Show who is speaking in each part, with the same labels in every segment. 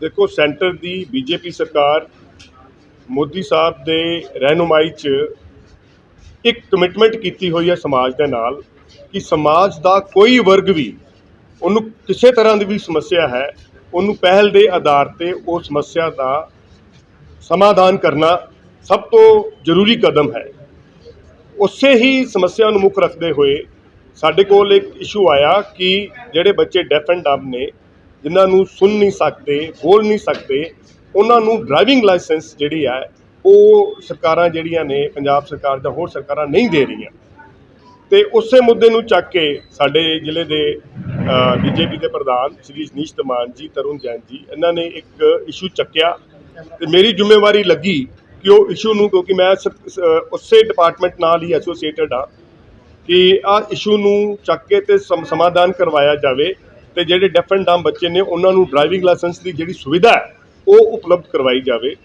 Speaker 1: ਦੇਖੋ, ਸੈਂਟਰ ਦੀ ਬੀਜੇਪੀ ਸਰਕਾਰ ਮੋਦੀ ਸਾਹਿਬ ਦੇ ਰਹਿਨੁਮਾਈ 'ਚ ਇੱਕ ਕਮਿਟਮੈਂਟ ਕੀਤੀ ਹੋਈ ਹੈ ਸਮਾਜ ਦੇ ਨਾਲ ਕਿ ਸਮਾਜ ਦਾ ਕੋਈ ਵਰਗ ਵੀ ਉਹਨੂੰ ਕਿਸੇ ਤਰ੍ਹਾਂ ਦੀ ਵੀ ਸਮੱਸਿਆ ਹੈ, ਉਹਨੂੰ ਪਹਿਲ ਦੇ ਆਧਾਰ ਤੇ ਉਹ ਸਮੱਸਿਆ ਦਾ ਸਮਾਧਾਨ ਕਰਨਾ ਸਭ ਤੋਂ ਜ਼ਰੂਰੀ ਕਦਮ ਹੈ। ਉਸੇ ਹੀ ਸਮੱਸਿਆ ਨੂੰ ਮੁੱਖ ਰੱਖਦੇ ਹੋਏ ਸਾਡੇ ਕੋਲ ਇੱਕ ਇਸ਼ੂ ਆਇਆ ਕਿ ਜਿਹੜੇ ਬੱਚੇ ਡੈਫ ਐਂਡ ਡੱਬ ਨੇ ਜਿਨ੍ਹਾਂ ਨੂੰ ਸੁਣ ਨਹੀਂ ਸਕਦੇ, ਬੋਲ ਨਹੀਂ ਸਕਦੇ, ਉਹਨਾਂ ਨੂੰ ਡਰਾਈਵਿੰਗ ਲਾਇਸੈਂਸ ਜਿਹੜੀ ਹੈ, ਉਹ ਸਰਕਾਰਾਂ ਜਿਹੜੀਆਂ ਨੇ, ਪੰਜਾਬ ਸਰਕਾਰ ਜਾਂ ਹੋਰ ਸਰਕਾਰਾਂ ਨਹੀਂ ਦੇ ਰਹੀਆਂ। ਤੇ ਉਸੇ ਮੁੱਦੇ ਨੂੰ ਚੱਕ ਕੇ ਸਾਡੇ ਜ਼ਿਲ੍ਹੇ ਦੇ ਬੀਜੇਪੀ ਦੇ ਪ੍ਰਧਾਨ ਸ਼੍ਰੀ ਜਨੀਸ਼ ਧਮਾਨ ਜੀ, ਤਰੁਣ ਜੈਨ ਜੀ, ਇਹਨਾਂ ਨੇ ਇੱਕ ਇਸ਼ੂ ਚੱਕਿਆ। ਤੇ ਮੇਰੀ ਜ਼ਿੰਮੇਵਾਰੀ ਲੱਗੀ ਕਿ ਉਹ ਇਸ਼ੂ ਨੂੰ, ਕਿਉਂਕਿ ਮੈਂ ਸ- ਉਸੇ ਡਿਪਾਰਟਮੈਂਟ ਨਾਲ ਹੀ ਐਸੋਸੀਏਟਡ ਆ ਕਿ ਆ ਇਸ਼ੂ ਨੂੰ ਚੱਕ ਕੇ ਤੇ ਸਮਾਧਾਨ ਕਰਵਾਇਆ ਜਾਵੇ। ਤੇ ਜਿਹੜੇ ਡੈਫ ਐਂਡ ਡਾਮ ਬੱਚੇ ਨੇ, ਉਹਨਾਂ ਨੂੰ ਡਰਾਈਵਿੰਗ ਲਾਇਸੈਂਸ ਦੀ ਜਿਹੜੀ ਸੁਵਿਧਾ ਹੈ, ਉਹ ਉਪਲਬਧ ਕਰਵਾਈ ਜਾਵੇ।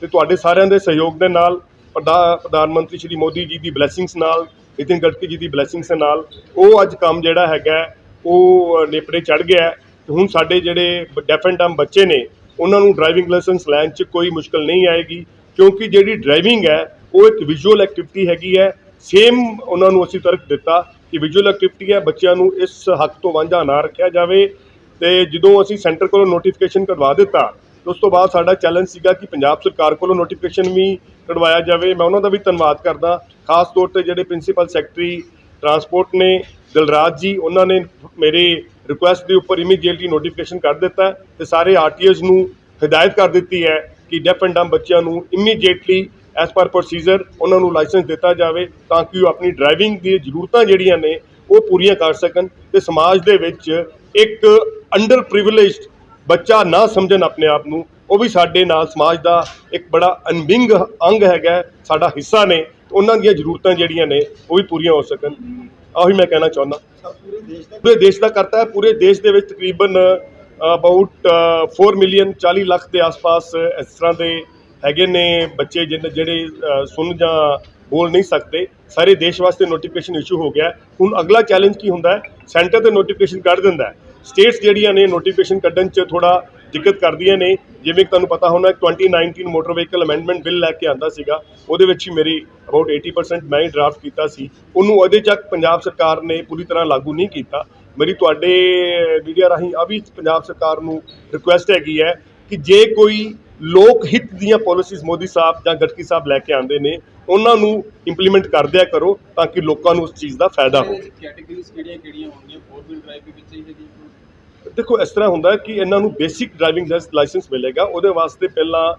Speaker 1: ਤੇ ਤੁਹਾਡੇ ਸਾਰਿਆਂ ਦੇ ਸਹਿਯੋਗ ਦੇ ਨਾਲ, ਪ੍ਰਧਾ- ਪ੍ਰਧਾਨ ਮੰਤਰੀ ਸ਼੍ਰੀ ਮੋਦੀ ਜੀ ਦੀ ਬਲੇਸਿੰਗਸ ਨਾਲ, ਨਿਤਿਨ ਗਡਕਰੀ ਜੀ ਦੀ ਬਲੇਸਿੰਗਸ ਦੇ ਨਾਲ, ਉਹ ਅੱਜ ਕੰਮ ਜਿਹੜਾ ਹੈਗਾ, ਉਹ ਨੇਪਰੇ ਚੜ ਗਿਆ ਹੈ। ਤੇ ਹੁਣ ਸਾਡੇ ਜਿਹੜੇ ਡੈਫ ਐਂਡ ਡਾਮ ਬੱਚੇ ਨੇ, ਉਹਨਾਂ ਨੂੰ ਡਰਾਈਵਿੰਗ ਲਾਇਸੈਂਸ ਲੈਣ 'ਚ ਕੋਈ ਮੁਸ਼ਕਲ ਨਹੀਂ ਆਏਗੀ, ਕਿਉਂਕਿ ਜਿਹੜੀ ਡਰਾਈਵਿੰਗ ਹੈ, ਉਹ ਇੱਕ ਵਿਜ਼ੂਅਲ ਐਕਟੀਵਿਟੀ ਹੈਗੀ ਹੈ। ਸੇਮ ਉਹਨਾਂ ਨੂੰ ਅਸੀਂ ਤਰਕ ਦਿੱਤਾ ਕਿ ਵਿਜ਼ੂਅਲ ਐਕਟੀਵਿਟੀ ਹੈ, ਬੱਚਿਆਂ ਨੂੰ ਇਸ ਹੱਕ ਤੋਂ ਵਾਂਝਾ ਨਾ ਰੱਖਿਆ ਜਾਵੇ ਤੇ ਜਦੋਂ ਅਸੀਂ ਸੈਂਟਰ ਕੋਲੋਂ ਨੋਟੀਫਿਕੇਸ਼ਨ ਕਰਵਾ ਦਿੱਤਾ ਉਸ ਤੋਂ ਬਾਅਦ ਸਾਡਾ ਚੈਲੰਜ ਸੀਗਾ ਕਿ ਪੰਜਾਬ ਸਰਕਾਰ ਕੋਲੋਂ ਨੋਟੀਫਿਕੇਸ਼ਨ ਵੀ ਕਢਵਾਇਆ ਜਾਵੇ। ਮੈਂ ਉਹਨਾਂ ਦਾ ਵੀ ਧੰਨਵਾਦ ਕਰਦਾ। ਖਾਸ ਤੌਰ ਤੇ ਜਿਹੜੇ ਪ੍ਰਿੰਸੀਪਲ ਸੈਕਟਰੀ ਟਰਾਂਸਪੋਰਟ ਨੇ, ਦਿਲਰਾਜ ਜੀ, ਉਹਨਾਂ ਨੇ ਮੇਰੇ ਰਿਕੁਐਸਟ ਦੇ ਉੱਪਰ ਇਮੀਡੀਏਟਲੀ ਨੋਟੀਫਿਕੇਸ਼ਨ ਕਰ ਦਿੱਤਾ ਹੈ ਤੇ ਸਾਰੇ ਆਰਟੀਐਸ ਨੂੰ ਹਦਾਇਤ ਕਰ ਦਿੱਤੀ ਹੈ ਕਿ ਡੈਫ ਐਂਡ ਡੰਬ ਬੱਚਿਆਂ ਨੂੰ ਇਮੀਡੀਏਟਲੀ ਐਸ ਪਰ ਪ੍ਰੋਸੀਜਰ ਉਹਨਾਂ ਨੂੰ ਲਾਇਸੈਂਸ ਦਿੱਤਾ ਜਾਵੇ ਤਾਂ ਕਿ ਉਹ ਆਪਣੀ ਡਰਾਈਵਿੰਗ ਦੀ ਜ਼ਰੂਰਤਾਂ ਜਿਹੜੀਆਂ ਨੇ, ਉਹ ਪੂਰੀਆਂ ਕਰ ਸਕਣ ਤੇ ਸਮਾਜ ਦੇ ਵਿੱਚ ਇੱਕ ਅੰਡਰ ਪ੍ਰਿਵਿਲੇਜਡ ਬੱਚਾ ਨਾ ਸਮਝਣ ਆਪਣੇ ਆਪ ਨੂੰ, ਉਹ ਵੀ ਸਾਡੇ ਨਾਲ ਸਮਾਜ ਦਾ ਇੱਕ ਬੜਾ ਅਨਬਿੰਗ ਅੰਗ ਹੈਗਾ, ਸਾਡਾ ਹਿੱਸਾ ਨੇ, ਤੇ ਉਹਨਾਂ ਦੀਆਂ ਜ਼ਰੂਰਤਾਂ ਜਿਹੜੀਆਂ ਨੇ, ਉਹ ਵੀ ਪੂਰੀਆਂ ਹੋ ਸਕਣ। ਆਹੀ ਮੈਂ ਕਹਿਣਾ ਚਾਹੁੰਦਾ। ਪੂਰੇ ਦੇਸ਼ ਦਾ ਕਰਤਾ ਹੈ, ਪੂਰੇ ਦੇਸ਼ ਦੇ ਵਿੱਚ ਤਕਰੀਬਨ ਅਬਾਊਟ 4 ਮਿਲੀਅਨ 40 ਲੱਖ ਦੇ ਆਸ-ਪਾਸ ਇਸ ਤਰ੍ਹਾਂ ਦੇ ਹੈਗੇ ਨੇ ਬੱਚੇ ਜਿਹਨ- ਜਿਹੜੇ ਸੁਣ ਜਾਂ ਬੋਲ ਨਹੀਂ ਸਕਦੇ, ਸਾਰੇ ਦੇਸ਼ ਵਾਸਤੇ ਨੋਟੀਫਿਕੇਸ਼ਨ ਇਸ਼ੂ ਹੋ ਗਿਆ। ਹੁਣ ਅਗਲਾ ਚੈਲੰਜ ਕੀ ਹੁੰਦਾ ਹੈ? ਸੈਂਟਰ ਤੇ ਨੋਟੀਫਿਕੇਸ਼ਨ ਕੱਢ ਦਿੰਦਾ ਹੈ। ਸਟੇਟਸ ਜਿਹੜੀਆਂ ਨੇ ਨੋਟੀਫਿਕੇਸ਼ਨ ਕੱਢਣ 'ਚ ਥੋੜਾ ਦਿੱਕਤ ਕਰਦੀਆਂ ਨੇ। ਜਿਵੇਂ ਕਿ ਤੁਹਾਨੂੰ ਪਤਾ ਹੋਣਾ 2019 ਮੋਟਰ ਵਹੀਕਲ ਅਮੈਂਡਮੈਂਟ ਬਿੱਲ ਲੈ ਕੇ ਆਂਦਾ ਸੀਗਾ। ਉਹਦੇ ਵਿੱਚ ਹੀ ਮੇਰੀ ਅਬਾਊਟ 80% ਮੈਂ ਹੀ ਡਰਾਫਟ ਕੀਤਾ ਸੀ। ਉਹਨੂੰ ਅਜੇ ਤੱਕ ਪੰਜਾਬ ਸਰਕਾਰ ਨੇ ਪੂਰੀ ਤਰ੍ਹਾਂ ਲਾਗੂ ਨਹੀਂ ਕੀਤਾ। ਮੇਰੀ ਤੁਹਾਡੇ ਮੀਡੀਆ ਰਾਹੀਂ ਆ ਵੀ ਪੰਜਾਬ ਸਰਕਾਰ ਨੂੰ ਰਿਕੁਐਸਟ ਹੈਗੀ ਹੈ ਕਿ ਜੇ ਕੋਈ ਲੋਕ ਹਿੱਤ ਦੀਆਂ ਪਾਲਿਸੀਜ਼ ਮੋਦੀ ਸਾਹਿਬ ਜਾਂ ਗਡਕਰੀ ਸਾਹਿਬ ਲੈ ਕੇ ਆਉਂਦੇ ਨੇ ਉਹਨਾਂ ਨੂੰ ਇੰਪਲੀਮੈਂਟ ਕਰ ਦਿਆ ਕਰੋ ਤਾਂ ਕਿ ਲੋਕਾਂ ਨੂੰ ਉਸ ਚੀਜ਼ ਦਾ ਫਾਇਦਾ ਹੋਵੇ।
Speaker 2: ਕੈਟਾਗਰੀਜ਼ ਕਿਹੜੀਆਂ ਕਿਹੜੀਆਂ ਹੋਣਗੀਆਂ? ਫੋਰ ਵੀਲ ਡਰਾਈਵ ਦੇ ਵਿੱਚ ਹੀ ਹੈਗੀ
Speaker 1: ਦੇਖੋ ਇਸ ਤਰ੍ਹਾਂ ਹੁੰਦਾ ਕਿ ਇਹਨਾਂ ਨੂੰ ਬੇਸਿਕ ਡਰਾਈਵਿੰਗ ਲਾਇਸੈਂਸ ਮਿਲੇਗਾ ਉਹਦੇ ਵਾਸਤੇ ਪਹਿਲਾਂ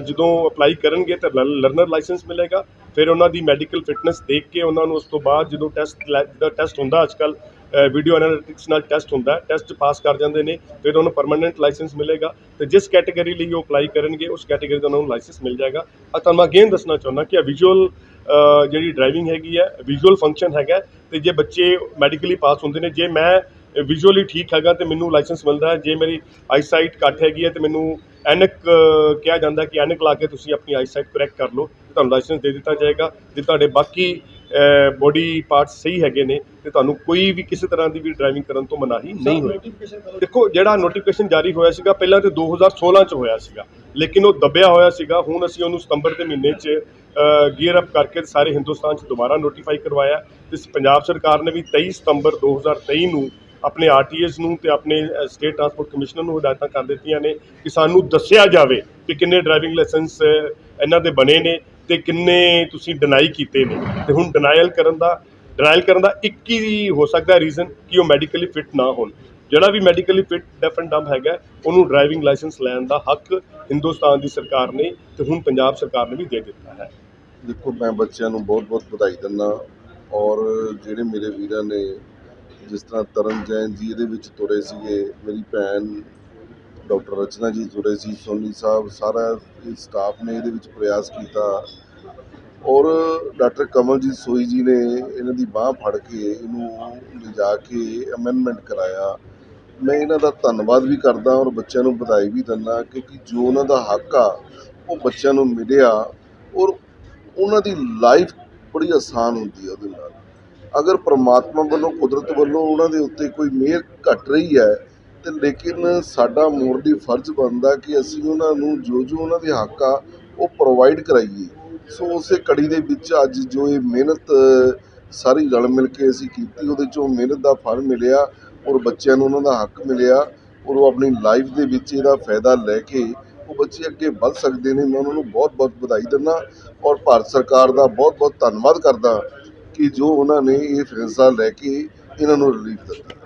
Speaker 1: ਜਦੋਂ ਅਪਲਾਈ ਕਰਨਗੇ ਤਾਂ ਲਰਨਰ ਲਾਇਸੈਂਸ ਮਿਲੇਗਾ ਫਿਰ ਉਹਨਾਂ ਦੀ ਮੈਡੀਕਲ ਫਿਟਨੈਸ ਦੇਖ ਕੇ ਉਹਨਾਂ ਨੂੰ ਉਸ ਤੋਂ ਬਾਅਦ ਜਦੋਂ ਟੈਸਟ ਦਾ ਟੈਸਟ ਹੁੰਦਾ ਅੱਜਕੱਲ ਵੀਡੀਓ ਐਨਾਲਿਟਿਕਸ ਨਾਲ ਟੈਸਟ ਹੁੰਦਾ ਟੈਸਟ ਪਾਸ ਕਰ ਜਾਂਦੇ ਨੇ, ਫਿਰ ਉਹਨੂੰ ਪਰਮਨੈਂਟ ਲਾਇਸੈਂਸ ਮਿਲੇਗਾ। ਤੇ ਜਿਸ ਕੈਟਾਗਰੀ ਲਈ ਉਹ ਅਪਲਾਈ ਕਰਨਗੇ, ਉਸ ਕੈਟਾਗਰੀ ਦਾ ਉਹਨਾਂ ਨੂੰ ਲਾਇਸੈਂਸ ਮਿਲ ਜਾਏਗਾ। ਆ ਤੁਹਾਨੂੰ ਅਗੇਨ ਦੱਸਣਾ ਚਾਹੁੰਦਾ ਕਿ ਵਿਜ਼ੂਅਲ ਜਿਹੜੀ ਡਰਾਈਵਿੰਗ ਹੈਗੀ ਹੈ ਵਿਜ਼ੂਅਲ ਫੰਕਸ਼ਨ ਹੈਗਾ ਤੇ ਜੇ ਬੱਚੇ ਮੈਡੀਕਲੀ ਪਾਸ ਹੁੰਦੇ ਨੇ, ਜੇ ਮੈਂ ਵਿਜ਼ੂਅਲੀ ਠੀਕ ਹੈਗਾ ਤੇ ਮੈਨੂੰ ਲਾਇਸੈਂਸ ਮਿਲਦਾ ਜੇ ਮੇਰੀ ਆਈਸਾਈਟ ਘੱਟ ਹੈਗੀ ਹੈ ਤੇ ਮੈਨੂੰ ਐਨਕ ਕਿਹਾ ਜਾਂਦਾ ਕਿ ਐਨਕ ਲਾ ਕੇ ਤੁਸੀਂ ਆਪਣੀ ਆਈਸਾਈਟ ਕਰੈਕਟ ਕਰ ਲਓ। ਤੁਹਾਨੂੰ ਲਾਇਸੈਂਸ ਦੇ ਦਿੱਤਾ ਜਾਏਗਾ। ਜੇ ਤੁਹਾਡੇ ਬਾਕੀ ਬੋਡੀ ਪਾਰਟਸ ਸਹੀ ਹੈਗੇ ਨੇ ਤੇ ਤੁਹਾਨੂੰ ਕੋਈ ਵੀ ਕਿਸੇ ਤਰ੍ਹਾਂ ਦੀ ਵੀ ਡਰਾਈਵਿੰਗ ਕਰਨ ਤੋਂ ਮਨਾਹੀ ਨਹੀਂ ਹੋਏਗੀ। ਦੇਖੋ ਜਿਹੜਾ ਨੋਟੀਫਿਕੇਸ਼ਨ ਜਾਰੀ ਹੋਇਆ ਸੀਗਾ ਪਹਿਲਾਂ ਤੇ 2016 ਚ ਹੋਇਆ ਸੀਗਾ ਲੇਕਿਨ ਉਹ ਦੱਬਿਆ ਹੋਇਆ ਸੀਗਾ। ਹੁਣ ਅਸੀਂ ਉਹਨੂੰ ਸਤੰਬਰ ਦੇ ਮਹੀਨੇ ਚ ਗੀਅਰ ਅਪ ਕਰਕੇ ਸਾਰੇ ਹਿੰਦੁਸਤਾਨ ਚ ਦੁਬਾਰਾ ਨੋਟੀਫਾਈ ਕਰਵਾਇਆ। ਤੇ ਪੰਜਾਬ ਸਰਕਾਰ ਨੇ ਵੀ 23 ਸਤੰਬਰ 2023 ਨੂੰ ਆਪਣੇ ਆਰਟੀਐਸ ਨੂੰ ਤੇ ਆਪਣੇ ਸਟੇਟ ਟਰਾਂਸਪੋਰਟ ਕਮਿਸ਼ਨਰ ਨੂੰ ਹਦਾਇਤਾਂ ਕਰ ਦਿੱਤੀਆਂ ਨੇ ਕਿ ਸਾਨੂੰ ਦੱਸਿਆ ਜਾਵੇ ਕਿ ਕਿੰਨੇ ਡਰਾਈਵਿੰਗ ਲਾਇਸੈਂਸ ਇਹਨਾਂ ਦੇ ਬਣੇ ਨੇ। ਤੇ ਕਿੰਨੇ ਤੁਸੀਂ ਡਿਨਾਈ ਕੀਤੇ ਨੇ? ਤੇ ਹੁਣ ਡਿਨਾਇਲ ਕਰਨ ਦਾ ਡਿਨਾਇਲ ਕਰਨ ਦਾ ਇੱਕ ਹੀ ਹੋ ਸਕਦਾ ਰੀਜ਼ਨ ਕਿ ਉਹ ਮੈਡੀਕਲੀ ਫਿਟ ਨਾ ਹੋਣ। ਜਿਹੜਾ ਵੀ medically fit deaf and dumb ਹੈਗਾ, ਉਹਨੂੰ ਡਰਾਈਵਿੰਗ ਲਾਇਸੈਂਸ ਲੈਣ ਦਾ ਹੱਕ ਹਿੰਦੁਸਤਾਨ ਦੀ ਸਰਕਾਰ ਨੇ ਤੇ ਹੁਣ ਪੰਜਾਬ ਸਰਕਾਰ ਨੇ ਵੀ ਦੇ ਦਿੱਤਾ ਹੈ।
Speaker 3: ਦੇਖੋ, ਮੈਂ ਬੱਚਿਆਂ ਨੂੰ ਬਹੁਤ ਬਹੁਤ ਵਧਾਈ ਦਿੰਦਾ ਔਰ ਜਿਹੜੇ ਮੇਰੇ ਵੀਰਾਂ ਨੇ ਜਿਸ ਤਰ੍ਹਾਂ ਤਰਨ ਜੈਨ ਜੀ ਇਹਦੇ ਵਿੱਚ ਤੁਰੇ ਸੀਗੇ, ਮੇਰੀ ਭੈਣ ਡਾਕਟਰ ਰਚਨਾ ਜੀ ਤੁਰੇ ਸੀ, ਸੋਨੀ ਸਾਹਿਬ, ਸਾਰਾ ਸਟਾਫ ਨੇ ਇਹਦੇ ਵਿੱਚ ਪ੍ਰਯਾਸ ਕੀਤਾ। ਔਰ ਡਾਕਟਰ ਕਮਲਜੀਤ ਸੋਈ ਜੀ ਨੇ ਇਹਨਾਂ ਦੀ ਬਾਹ ਫੜ ਕੇ ਇਹਨੂੰ ਲਿਜਾ ਕੇ ਅਮੈਂਡਮੈਂਟ ਕਰਾਇਆ। ਮੈਂ ਇਹਨਾਂ ਦਾ ਧੰਨਵਾਦ ਵੀ ਕਰਦਾ ਔਰ ਬੱਚਿਆਂ ਨੂੰ ਵਧਾਈ ਵੀ ਦਿੰਦਾ ਕਿਉਂਕਿ ਜੋ ਉਹਨਾਂ ਦਾ ਹੱਕ ਆ, ਉਹ ਬੱਚਿਆਂ ਨੂੰ ਮਿਲਿਆ ਔਰ ਉਹਨਾਂ ਦੀ ਲਾਈਫ ਬੜੀ ਆਸਾਨ ਹੁੰਦੀ ਹੈ ਉਹਦੇ ਨਾਲ। ਅਗਰ ਪ੍ਰਮਾਤਮਾ ਵੱਲੋਂ, ਕੁਦਰਤ ਵੱਲੋਂ ਉਹਨਾਂ ਦੇ ਉੱਤੇ ਕੋਈ ਮਿਹਰ ਘਟ ਰਹੀ ਹੈ, ਤੇ ਲੇਕਿਨ ਸਾਡਾ ਮੋਰਲੀ ਫਰਜ਼ ਬਣਦਾ ਕਿ ਅਸੀਂ ਉਹਨਾਂ ਨੂੰ ਜੋ ਜੋ ਉਹਨਾਂ ਦੇ ਹੱਕ ਆ ਉਹ ਪ੍ਰੋਵਾਈਡ ਕਰਾਈਏ। ਸੋ ਉਸੇ ਕੜੀ ਦੇ ਵਿੱਚ ਅੱਜ ਜੋ ਇਹ ਮਿਹਨਤ, ਸਾਰੀ ਰਲ ਮਿਲ ਕੇ ਅਸੀਂ ਕੀਤੀ, ਉਹਦੇ ਚੋਂ ਮਿਹਨਤ ਦਾ ਫਲ ਮਿਲਿਆ ਔਰ ਬੱਚਿਆਂ ਨੂੰ ਉਹਨਾਂ ਦਾ ਹੱਕ ਮਿਲਿਆ ਔਰ ਉਹ ਆਪਣੀ ਲਾਈਫ ਦੇ ਵਿੱਚ ਇਹਦਾ ਫਾਇਦਾ ਲੈ ਕੇ ਉਹ ਬੱਚੇ ਅੱਗੇ ਵੱਧ ਸਕਦੇ ਨੇ। ਮੈਂ ਉਹਨਾਂ ਨੂੰ ਬਹੁਤ ਬਹੁਤ ਵਧਾਈ ਦਿੰਦਾ ਔਰ ਭਾਰਤ ਸਰਕਾਰ ਦਾ ਬਹੁਤ ਬਹੁਤ ਧੰਨਵਾਦ ਕਰਦਾ ਕਿ ਜੋ ਉਹਨਾਂ ਨੇ ਇਹ ਫੈਸਲਾ ਲੈ ਕੇ ਇਹਨਾਂ ਨੂੰ ਰਿਲੀਫ ਦਿੱਤਾ।